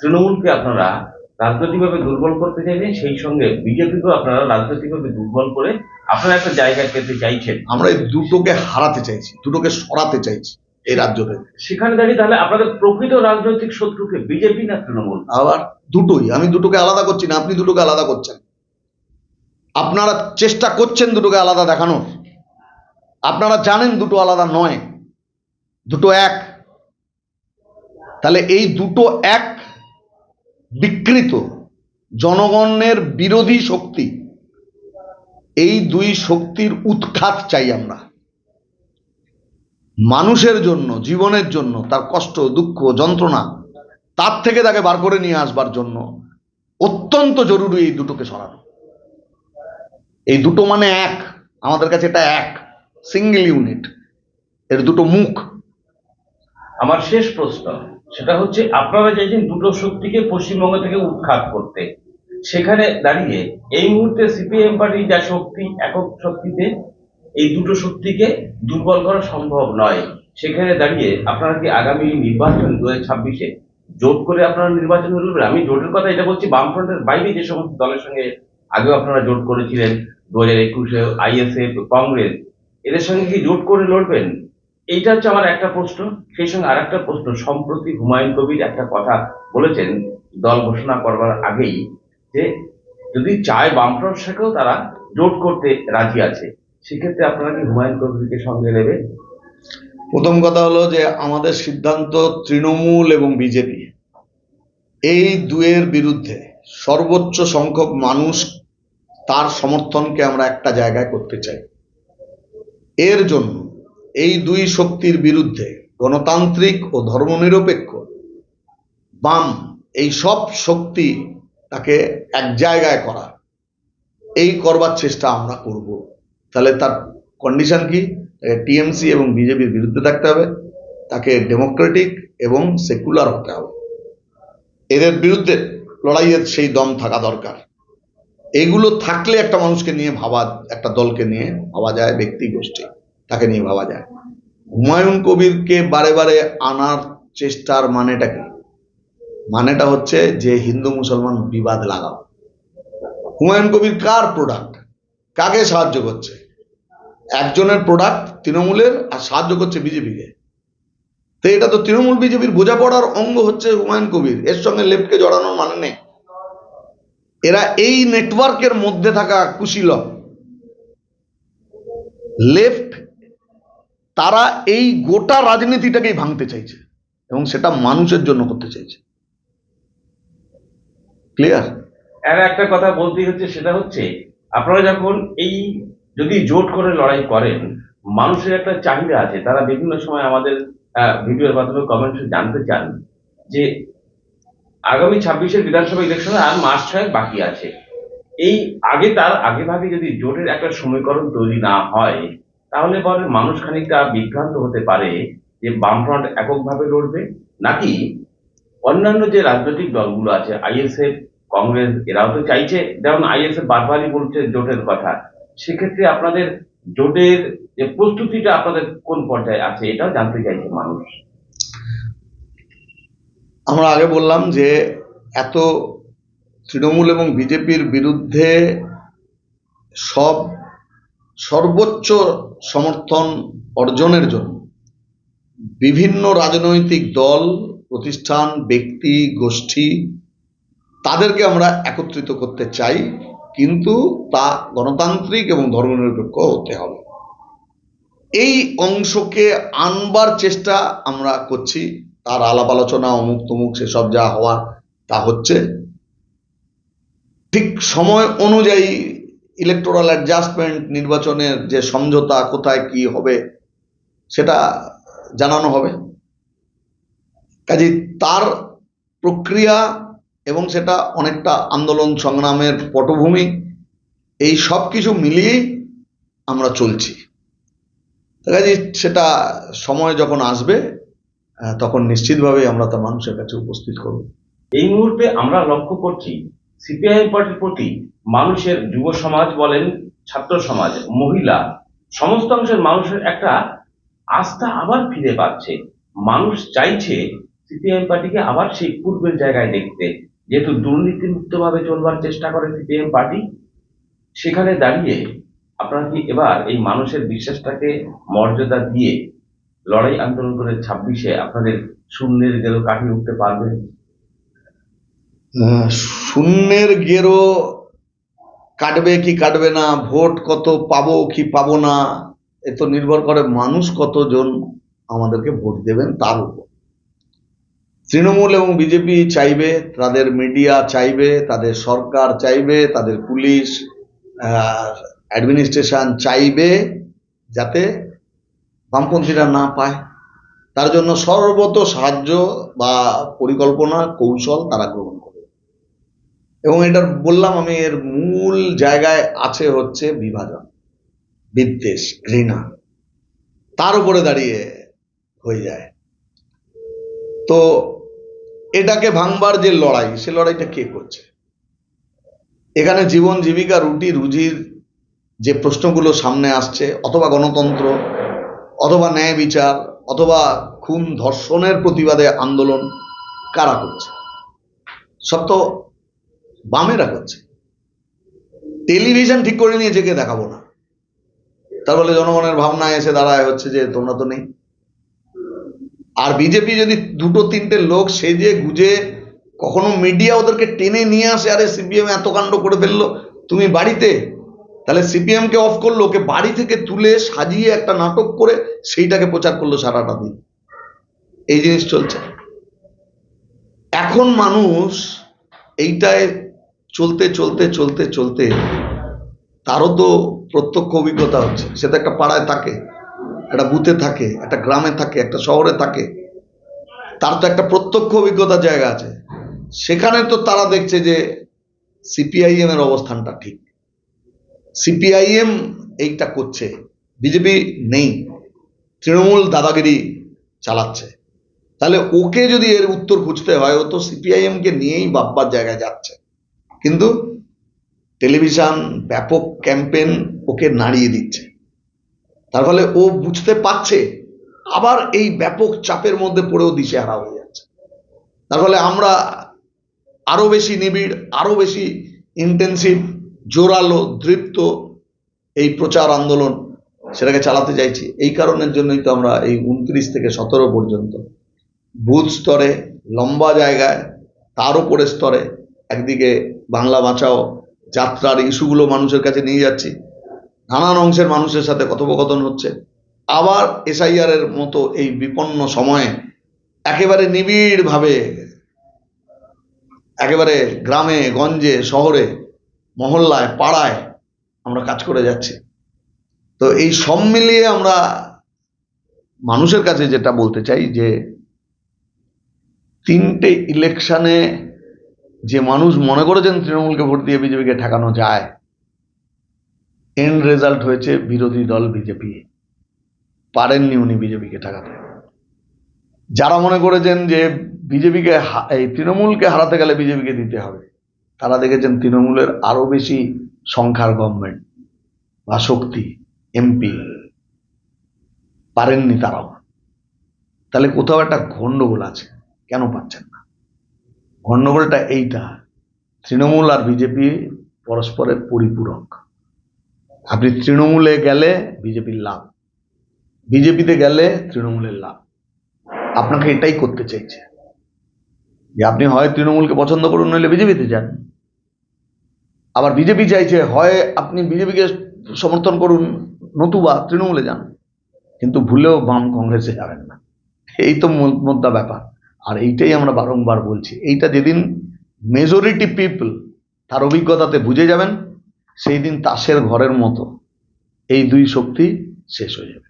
তৃণমূলকে আপনারা রাজনৈতিকভাবে দুর্বল করতে চাইছেন সেই সঙ্গে বিজেপিকেও আপনারা রাজনৈতিকভাবে দুর্বল করে আপনারা একটা জায়গায় পেতে চাইছেন। আমরা এই দুটোকে হারাতে চাইছি দুটোকে সরাতে চাইছি এই রাজ্য থেকে। সেখানে দাঁড়িয়ে তাহলে আপনাদের প্রকৃত রাজনৈতিক শত্রুকে বিজেপি না তৃণমূল? আবার দুটোই আমি দুটোকে আলাদা করছি না আপনি দুটোকে আলাদা করছেন। আপনারা চেষ্টা করছেন দুটোকে আলাদা দেখানোর। আপনারা জানেন দুটো আলাদা নয় দুটো এক। তাহলে এই দুটো এক বিকৃত। জনগণের বিরোধী শক্তি। এই দুই শক্তির উৎখাত চাই আমরা। মানুষের জন্য, জীবনের জন্য, তার কষ্ট, দুঃখ, যন্ত্রণা, তার থেকে তাকে বার করে নিয়ে আসবার জন্য অত্যন্ত জরুরি এই দুটোকে সরানো। এই দুটো মানে এক, আমাদের কাছে এটা এক সিঙ্গেল ইউনিট এর দুটো মুখ। আমার শেষ প্রশ্ন। সেটা হচ্ছে আপনারা চাইছেন দুটো শক্তিকে পশ্চিমবঙ্গ থেকে উৎখাত করতে, সেখানে দাঁড়িয়ে এই মুহূর্তে সিপিএম পার্টি যা শক্তি, একক শক্তিতে এই দুটো শক্তিকে দুর্বল করা সম্ভব নয়। সেখানে দাঁড়িয়ে আপনারা কি আগামী নির্বাচন দু হাজার ছাব্বিশে জোট করে আপনারা নির্বাচন লড়বেন আমি জোটের কথা এটা বলছি, বামফ্রন্টের বাইরে যে সমস্ত দলের সঙ্গে আগেও আপনারা জোট করেছিলেন, দু হাজার একুশে আইএসএফ, কংগ্রেস, এদের সঙ্গে কি জোট করে লড়বেন? এইটা হচ্ছে আমার একটা প্রশ্ন, সেই সঙ্গে আর একটা প্রশ্ন। সম্প্রতি হুমায়ুন কবির একটা কথা বলেছেন, দল ঘোষণা করবার আগেই, যে যদি চায় বামফ্রন্ট সাথেও তারা জোট করতে রাজি আছে, সেক্ষেত্রে আপনারা কি হুমায়ুন কবিরকে সঙ্গে নেবেন প্রথম কথা হলো যে আমাদের সিদ্ধান্ত তৃণমূল এবং বিজেপি। এই দুয়ের বিরুদ্ধে সর্বোচ্চ সংখ্যক মানুষ তার সমর্থনকে আমরা একটা জায়গায় করতে চাই। এর জন্য এই দুই শক্তির বিরুদ্ধে গণতান্ত্রিক ও ধর্মনিরপেক্ষ বাম এই সব শক্তি তাকে এক জায়গায় করা, এই করবার চেষ্টা আমরা করব। তাহলে তার কন্ডিশন কি? টিএমসি এবং বিজেপির বিরুদ্ধে থাকতে হবে, তাকে ডেমোক্রেটিক এবং সেকুলার হতে হবে। এদের বিরুদ্ধে লড়াইয়ের সেই দম থাকা দরকার। এগুলো থাকলে একটা মানুষকে নিয়ে ভাবা, একটা দলকে নিয়ে ভাবা যায় ব্যক্তি গোষ্ঠী। তাকে নিয়ে ভাবা যায়। হুমায়ুন কবিরকে বারে বারে আনার চেষ্টার মানেটা কি? মানেটা হচ্ছে যে হিন্দু মুসলমান বিবাদ লাগাও। হুমায়ুন কবির কার প্রোডাক্ট কাকে সাহায্য করছে? একজনের প্রোডাক্ট তৃণমূলের আর সাহায্য করছে বিজেপিকে। তো এটা তো তৃণমূল বিজেপির বোঝাপড়ার অঙ্গ হচ্ছে হুমায়ুন কবির। এর সঙ্গে লেফটকে জড়ানোর মানে নেই। এরা এই নেটওয়ার্কের মধ্যে থাকা কুশীলভ লেফট তারা এই গোটা রাজনীতিটাকেই ভাঙতে চাইছে এবং সেটা মানুষের জন্য করতে চাইছে। ক্লিয়ার আর একটা কথা বলতেই হচ্ছে, সেটা হচ্ছে আপনারা যখন এই যদি জোট করে লড়াই করেন, মানুষের একটা চাহিদা আছে। তারা বিভিন্ন সময় আমাদের ভিডিওর মাধ্যমে কমেন্টে জানতে চান যে আগামী ছাব্বিশের বিধানসভা ইলেকশনে আর মাস ছয়েক বাকি আছে। এই আগে তার আগে ভাগে যদি জোটের একটা সমীকরণ তৈরি না হয় তাহলে পরে মানুষ খানিকটা বিভ্রান্ত হতে পারে যে বামফ্রন্ট এককভাবে লড়বে, নাকি অন্যান্য যে রাজনৈতিক দলগুলো আছে, আইএসএফ, কংগ্রেস, এরাও তো চাইছে, যেমন আইএসএফ বারবারই বলছে জোটের কথা। সেক্ষেত্রে আপনাদের জোটের যে প্রস্তুতিটা আপনাদের কোন পর্যায়ে আছে, এটাও জানতে চাইছে মানুষ। আমরা আগে বললাম যে এত তৃণমূল এবং বিজেপির বিরুদ্ধে সব সর্বোচ্চ সমর্থন অর্জনের জন্য বিভিন্ন রাজনৈতিক দল, প্রতিষ্ঠান, ব্যক্তি, গোষ্ঠী তাদেরকে আমরা একত্রিত করতে চাই, কিন্তু তা গণতান্ত্রিক এবং ধর্মনিরপেক্ষ হতে হবে। এই অংশকে আনবার চেষ্টা আমরা করছি, তার আলাপ আলোচনা, অমুক তমুক, সেসব যা হওয়ার তা হচ্ছে। ঠিক সময় অনুযায়ী ইলেকটোরাল অ্যাডজাস্টমেন্ট নির্বাচনের যে সমঝোতা কোথায় কি হবে, সেটা জানানো হবে। কাজে তার প্রক্রিয়া এবং সেটা অনেকটা আন্দোলন সংগ্রামের পটভূমি, এই সব কিছু মিলিয়েই আমরা চলছি। কাজে সেটা সময় যখন আসবে তখন নিশ্চিতভাবেই আমরা তা মানুষের কাছে উপস্থিত করব। এই মুহূর্তে আমরা লক্ষ্য করছি সিপিআইএম পার্টির প্রতি মানুষের যুব সমাজ বলেন, ছাত্র সমাজ, মহিলা, সমস্ত অংশের মানুষের একটা আস্থা আবার ফিরে পাচ্ছে। মানুষ চাইছে সিপিএম পার্টিকে আবার সেই পূর্বের জায়গায় দেখতে। যেহেতু দুর্নীতিমুক্ত ভাবে চলবার চেষ্টা করে সিপিএম পার্টি, সেখানে দাঁড়িয়ে আপনারা কি এবার এই মানুষের বিশ্বাসটাকে মর্যাদা দিয়ে লড়াই আন্দোলন করে ছাব্বিশে আপনাদের শূন্যের গেল কাটিয়ে উঠতে পারবেন? শূন্যের গেরো কাটবে কি কাটবে না, ভোট কত পাবো কি পাবো না, এ তো নির্ভর করে মানুষ কতজন আমাদেরকে ভোট দেবেন তার উপর। তৃণমূল এবং বিজেপি চাইবে, তাদের মিডিয়া চাইবে, তাদের সরকার চাইবে, তাদের পুলিশ অ্যাডমিনিস্ট্রেশন চাইবে যাতে বামপন্থীরা না পায়। তার জন্য সর্বত সাহায্য বা পরিকল্পনা, কৌশল তারা গ্রহণ করবে এবং এটা বললাম আমি, এর মূল জায়গায় আছে হচ্ছে বিভাজন, বিদ্বেষ, ঘৃণা। তার উপরে দাঁড়িয়ে হয়ে যায়। তো এটাকে ভাঙবার যে লড়াই, সে লড়াইটা কে করছে? এখানে জীবন, জীবিকা, রুটি, রুজির যে প্রশ্নগুলো সামনে আসছে, অথবা গণতন্ত্র, অথবা ন্যায় বিচার, অথবা খুন ধর্ষণের প্রতিবাদে আন্দোলন কারা করছে? সব তো বামেরা করছে। টেলিভিশন ঠিক করে নিয়েছে কে দেখাবো না। তার ফলে জনগণের ভাবনা এসে দাঁড়ায় হচ্ছে যে তোমরা তো নেই। আর বিজেপি যদি দুটো তিনটে লোক সেজে গুজে কখনো মিডিয়া ওদেরকে টেনে নিয়ে আসে, আরে সিপিএম এত কাণ্ড করে ফেলল, তুমি বাড়িতে? তাহলে সিপিএম কে অফ করল, ওকে বাড়ি থেকে তুলে সাজিয়ে একটা নাটক করে সেইটাকে প্রচার করল সারাটা দিন। এই জিনিস চলছে। এখন মানুষ এইটায় চলতে চলতে চলতে চলতে তারও তো প্রত্যক্ষ অভিজ্ঞতা হচ্ছে। সে তো একটা পাড়ায় থাকে, একটা বুথে থাকে, একটা গ্রামে থাকে, একটা শহরে থাকে। তার তো একটা প্রত্যক্ষ অভিজ্ঞতার জায়গা আছে। সেখানে তো তারা দেখছে যে সিপিআইএম এর অবস্থানটা ঠিক। সিপিআইএম এইটা করছে, বিজেপি নেই, তৃণমূল দাদাগিরি চালাচ্ছে। তাহলে ওকে যদি এর উত্তর খুঁজতে হয়, ও তো সিপিআইএম কে নিয়েই বাব্বার জায়গায় যাচ্ছে। কিন্তু টেলিভিশন ব্যাপক ক্যাম্পেন ওকে নাড়িয়ে দিচ্ছে। তার ফলে ও বুঝতে পারছে, আবার এই ব্যাপক চাপের মধ্যে পড়েও দিশেহারা হয়ে যাচ্ছে। তার ফলে আমরা আরও বেশি নিবিড়, আরও বেশি ইন্টেন্সিভ জোরালো, দৃপ্ত এই প্রচার আন্দোলন সেটাকে চালাতে চাইছি। এই কারণের জন্যই তো আমরা এই উনত্রিশ থেকে সতেরো পর্যন্ত বুথ স্তরে, লম্বা জায়গায়, তার উপরে স্তরে একদিকে বাংলা বাঁচাও, যাত্রার ইস্যুগুলো মানুষের কাছে নিয়ে যাচ্ছি। নানান অংশের মানুষের সাথে কথোপকথন হচ্ছে। আবার এসআইআর এর মতো এই বিপন্ন সময়ে একেবারে নিবিড়ভাবে, একেবারে গ্রামে, গঞ্জে, শহরে, মহল্লায়, পাড়ায় আমরা কাজ করে যাচ্ছি। তো এই সব মিলিয়ে আমরা মানুষের কাছে যেটা বলতে চাই যে তিনটে ইলেকশনে যে মানুষ মনে করেছেন তৃণমূলকে ভোট দিয়ে বিজেপিকে ঠেকানো যায় এন্ড রেজাল্ট হয়েছে বিরোধী দল বিজেপি পারেননি উনি বিজেপিকে ঠেকাতে। যারা মনে করেছেন যে বিজেপিকে এই তৃণমূলকে হারাতে গেলে বিজেপিকে দিতে হবে, তারা দেখেছেন তৃণমূলের আরও বেশি সংখ্যার গভর্নমেন্ট বা শক্তি এমপি পারেননি তারাও। তাহলে কোথাও একটা গন্ডগোল আছে, কেন পাচ্ছেন না গন্ডগোলটা এইটা। তৃণমূল আর বিজেপি পরস্পরের পরিপূরক। আপনি তৃণমূলে গেলে বিজেপির লাভ। বিজেপিতে গেলে তৃণমূলের লাভ। আপনাকে এটাই করতে চাইছে। যে আপনি হয় তৃণমূলকে পছন্দ করুন, নইলে বিজেপিতে যান। আবার বিজেপি চাইছে, হয় আপনি বিজেপিকে সমর্থন করুন, নতুবা তৃণমূলে যান। কিন্তু ভুলেও বাম কংগ্রেসে যাবেন না। এই তো মোদ্দা ব্যাপার। আর এইটাই আমরা বারংবার বলছি। এইটা যেদিন মেজরিটি পিপল তার অভিজ্ঞতাতে বুঝে যাবেন, সেই দিন তাসের ঘরের মতো এই দুই শক্তি শেষ হয়ে যাবে।